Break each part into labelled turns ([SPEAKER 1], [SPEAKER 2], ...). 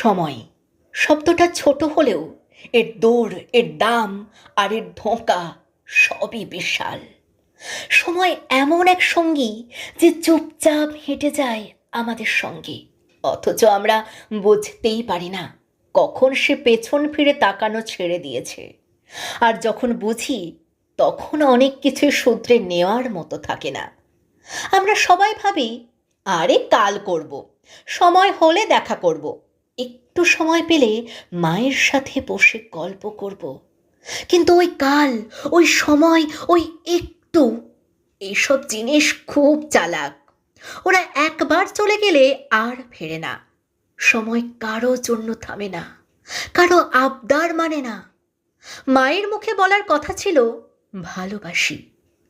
[SPEAKER 1] সময়। শব্দটা ছোট হলেও এর দৌড়, এর দাম আর এর ধোঁকা সবই বিশাল। সময় এমন এক সঙ্গী যে চুপচাপ হেঁটে যায় আমাদের সঙ্গে। অথচ আমরা বুঝতেই পারি না কখন সে পেছন ফিরে তাকানো ছেড়ে দিয়েছে। আর যখন বুঝি, তখন অনেক কিছু সূত্রে নেওয়ার মতো থাকে না। আমরা সবাই ভাবি, আরে কাল করব, সময় হলে দেখা করব। একটু সময় পেলে মায়ের সাথে বসে গল্প করব। কিন্তু ওই কাল, ওই সময়, ওই একটু এইসব জিনিস খুব চালাক। ওরা একবার চলে গেলে আর ফেরে না। সময় কারও জন্য থামে না, কারও আবদার মানে না। মায়ের মুখে বলার কথা ছিল, ভালোবাসি।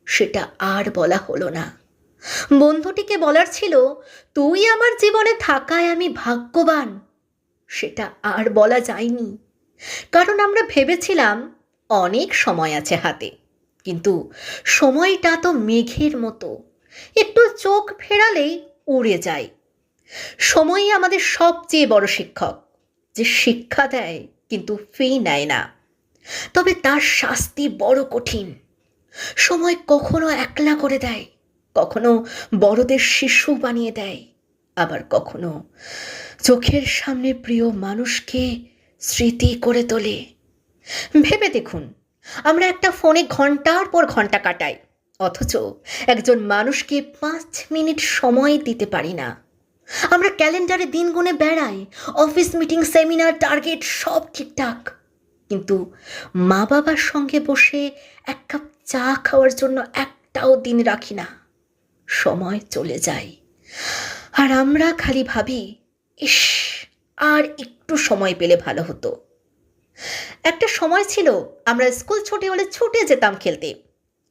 [SPEAKER 1] সেটা আর বলা হলো না। বন্ধুটিকে বলার ছিল, তুই আমার জীবনে থাকায় আমি ভাগ্যবান। সেটা আর বলা যায়নি। কারণ আমরা ভেবেছিলাম অনেক সময় আছে হাতে। কিন্তু সময়টা তো মেঘের মতো। একটু চোখ ফেরালেই উড়ে যায়। সময়ই আমাদের সবচেয়ে বড় শিক্ষক। যে শিক্ষা দেয় কিন্তু ফি নেয় না। তবে তার শাস্তি বড় কঠিন। সময় কখনো একলা করে দেয়, কখনো বড়দের শিশু বানিয়ে দেয়, আবার কখনো চোখের সামনে প্রিয় মানুষকে স্মৃতি করে তোলে। ভেবে দেখুন, আমরা একটা ফোনে ঘণ্টার পর ঘণ্টা কাটাই, অথচ একজন মানুষকে পাঁচ মিনিট সময় দিতে পারি না। আমরা ক্যালেন্ডারে দিন গুনে বেড়াই, অফিস মিটিং, সেমিনার, টার্গেট সব ঠিকঠাক। কিন্তু মা বাবার সঙ্গে বসে এক কাপ চা খাওয়ার জন্য একটাও দিন রাখি না। সময় চলে যায়। আর আমরা খালি ভাবি ইস, আর একটু সময় পেলে ভালো হতো। একটা সময় ছিল, আমরা স্কুল ছুটি হলে ছুটে যেতাম খেলতে।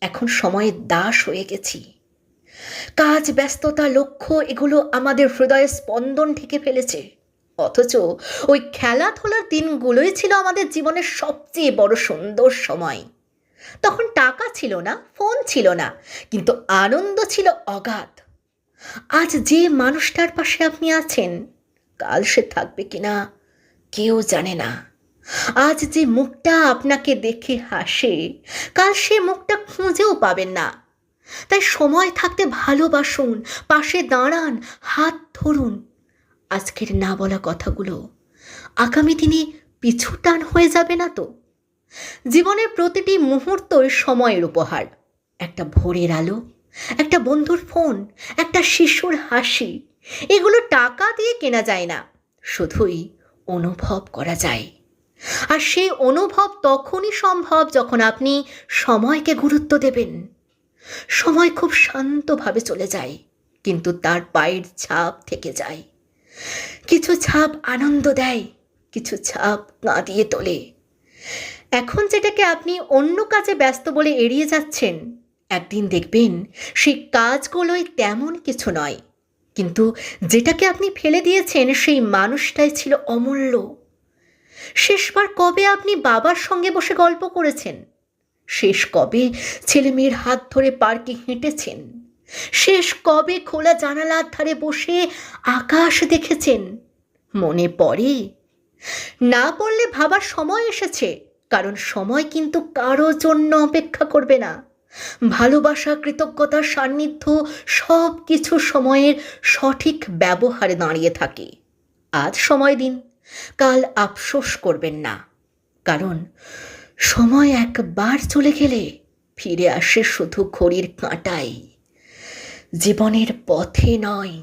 [SPEAKER 1] এখন সময়ের দাস হয়ে গেছি। কাজ, ব্যস্ততা, লক্ষ্য, এগুলো আমাদের হৃদয়ে স্পন্দন ঢেকে ফেলেছে। অথচ ওই খেলাধুলার দিনগুলোই ছিল আমাদের জীবনের সবচেয়ে বড় সুন্দর সময়। তখন টাকা ছিল না, ফোন ছিল না, কিন্তু আনন্দ ছিল অগাধ। আজ যে মানুষটার পাশে আপনি আছেন কাল সে থাকবে কিনা কেউ জানে না। আজ যে মুখটা আপনাকে দেখে হাসে, কাল সে মুখটা খুঁজেও পাবেন না। তাই সময় থাকতে ভালোবাসুন, পাশে দাঁড়ান, হাত ধরুন। আজকের না বলা কথাগুলো আগামী দিনে পিছু টান হয়ে যাবে না তো? জীবনের প্রতিটি মুহূর্তই সময়ের উপহার। একটা ভোরের আলো, একটা বন্ধুর ফোন, একটা শিশুর হাসি এগুলো টাকা দিয়ে কেনা যায় না, শুধুই অনুভব করা যায়। আর সেই অনুভব তখনই সম্ভব যখন আপনি সময়কে গুরুত্ব দেবেন। সময় খুব শান্তভাবে চলে যায়, কিন্তু তার পায়ের ছাপ থেকে যায়। কিছু ছাপ আনন্দ দেয়, কিছু ছাপ কাঁদিয়ে তোলে। এখন যেটাকে আপনি অন্য কাজে ব্যস্ত বলে এড়িয়ে যাচ্ছেন, একদিন দেখবেন সেই কাজগুলোই তেমন কিছু নয়। কিন্তু যেটাকে আপনি ফেলে দিয়েছেন সেই মানুষটাই ছিল অমূল্য। শেষবার কবে আপনি বাবার সঙ্গে বসে গল্প করেছেন? শেষ কবে ছেলে মেয়ের হাত ধরে পার্কে হেঁটেছেন? শেষ কবে খোলা জানালার ধারে বসে আকাশ দেখেছেন? মনে পড়ে? না পড়লে ভাবার সময় এসেছে, কারণ সময় কিন্তু কারও জন্য অপেক্ষা করবে না। ভালোবাসা, কৃতজ্ঞতা, সান্নিধ্য সব কিছু সময়ের সঠিক ব্যবহারে দাঁড়িয়ে থাকে। আজ সময় দিন, কাল আফসোস করবেন না। কারণ সময় একবার চলে গেলে ফিরে আসে শুধু ঘড়ির কাঁটাই। জীবনের পথে নয়।